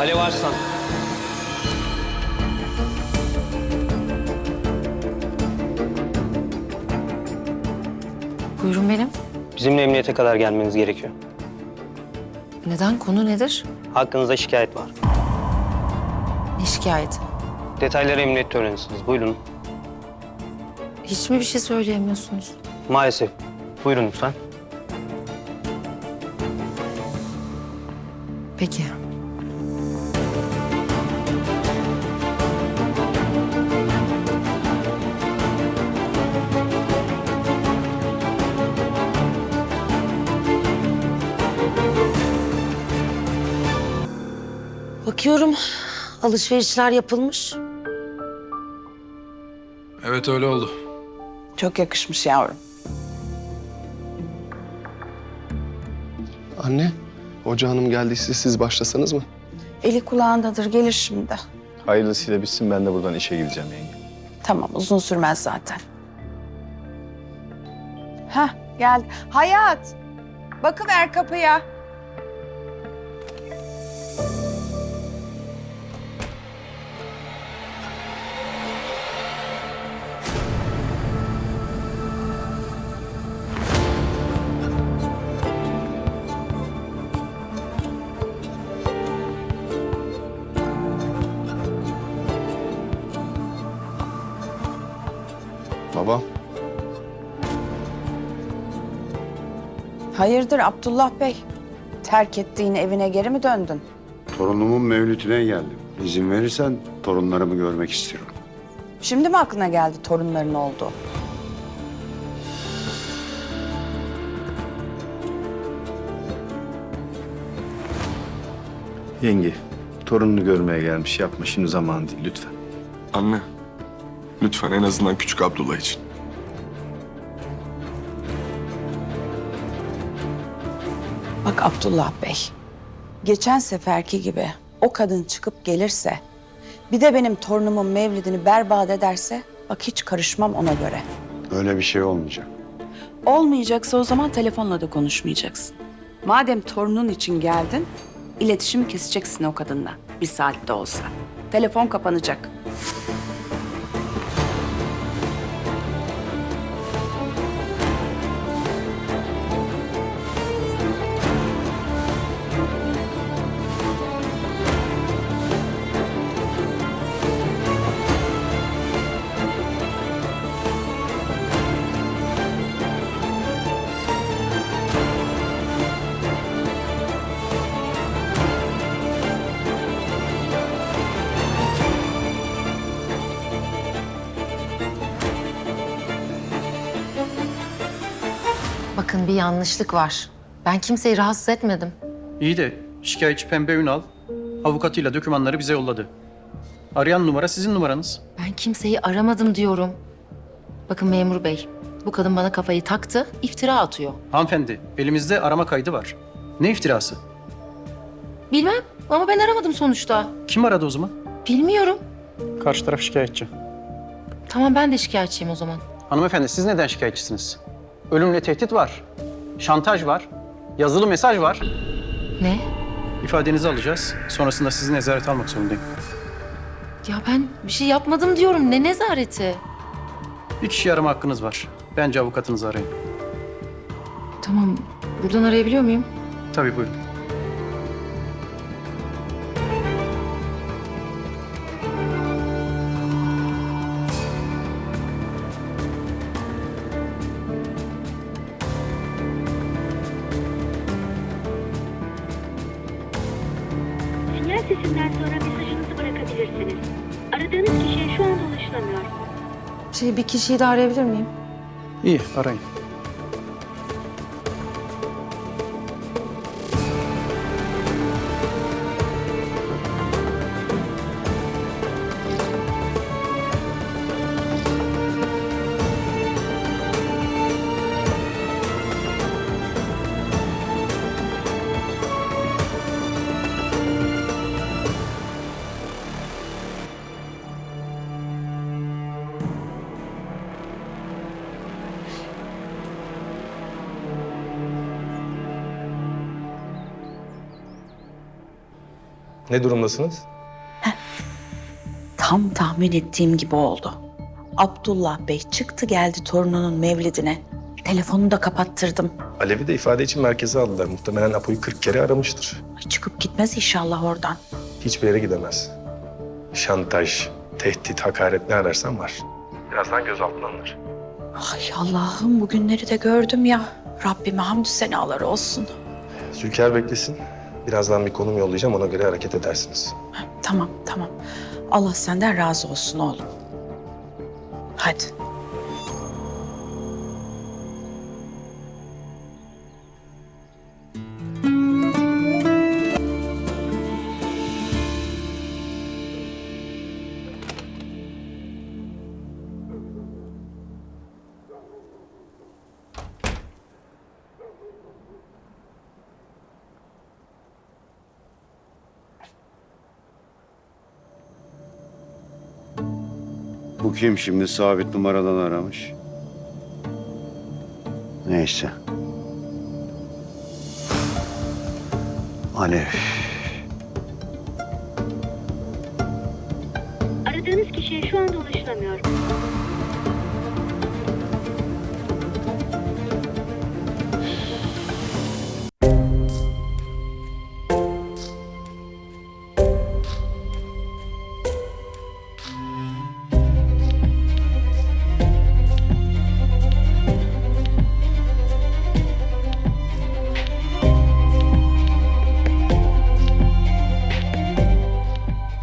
Alev Arslan. Buyurun benim. Bizimle emniyete kadar gelmeniz gerekiyor. Neden? Konu nedir? Hakkınızda şikayet var. Ne şikayeti? Detayları emniyette öğrenirsiniz. Buyurun. Hiç mi bir şey söyleyemiyorsunuz? Maalesef. Buyurun lütfen. Peki. Bakıyorum alışverişler yapılmış. Evet öyle oldu. Çok yakışmış yavrum. Anne, hoca hanım geldiyse siz başlasanız mı? Eli kulağındadır gelir şimdi. Hayırlısıyla bitsin ben de buradan işe gideceğim yenge. Tamam uzun sürmez zaten. Hah geldi. Hayat. Bakıver kapıya. Hayırdır Abdullah Bey? Terk ettiğin evine geri mi döndün? Torunumun mevlütüne geldim. İzin verirsen torunlarımı görmek istiyorum. Şimdi mi aklına geldi torunların oldu? Yenge, torununu görmeye gelmiş yapma şimdi zaman değil lütfen. Anne. Lütfen en azından küçük Abdullah için. Bak Abdullah Bey. Geçen seferki gibi o kadın çıkıp gelirse bir de benim torunumun mevlidini berbat ederse bak hiç karışmam ona göre. Öyle bir şey olmayacak. Olmayacaksa o zaman telefonla da konuşmayacaksın. Madem torunun için geldin, iletişimi keseceksin o kadınla. Bir saatte olsa. Telefon kapanacak. Bakın bir yanlışlık var. Ben kimseyi rahatsız etmedim. İyi de şikayetçi Pembe Ünal avukatıyla dokümanları bize yolladı. Arayan numara sizin numaranız. Ben kimseyi aramadım diyorum. Bakın memur bey, bu kadın bana kafayı taktı, iftira atıyor. Hanımefendi, elimizde arama kaydı var. Ne iftirası? Bilmem ama ben aramadım sonuçta. Kim aradı o zaman? Bilmiyorum. Karşı taraf şikayetçi. Tamam ben de şikayetçiyim o zaman. Hanımefendi siz neden şikayetçisiniz? Ölümle tehdit var. Şantaj var. Yazılı mesaj var. Ne? İfadenizi alacağız. Sonrasında sizi nezarete almak zorundayım. Ya ben bir şey yapmadım diyorum. Ne nezareti? Bir kişi arama hakkınız var. Bence avukatınızı arayın. Tamam, buradan arayabiliyor muyum? Tabii buyurun. Sesinden sonra mesajınızı bırakabilirsiniz. Aradığınız kişiye şu anda ulaşılamıyor. Şey bir kişiyi de arayabilir miyim? İyi arayın. Ne durumdasınız? Tam tahmin ettiğim gibi oldu. Abdullah Bey çıktı geldi torununun mevlidine. Telefonu da kapattırdım. Alev'i de ifade için merkeze aldılar. Muhtemelen Apo'yu 40 kere aramıştır. Ay, çıkıp gitmez inşallah oradan. Hiçbir yere gidemez. Şantaj, tehdit, hakaret ne ararsan var. Birazdan gözaltına alınır. Ay Allah'ım bugünleri de gördüm ya. Rabbime hamdü senalar olsun. Zülker beklesin. Birazdan bir konum yollayacağım ona göre hareket edersiniz. Tamam tamam. Allah senden razı olsun oğlum. Hadi. Bu kim şimdi sabit numaradan aramış? Neyse. Alev. Aradığınız kişiye şu anda ulaşılamıyor.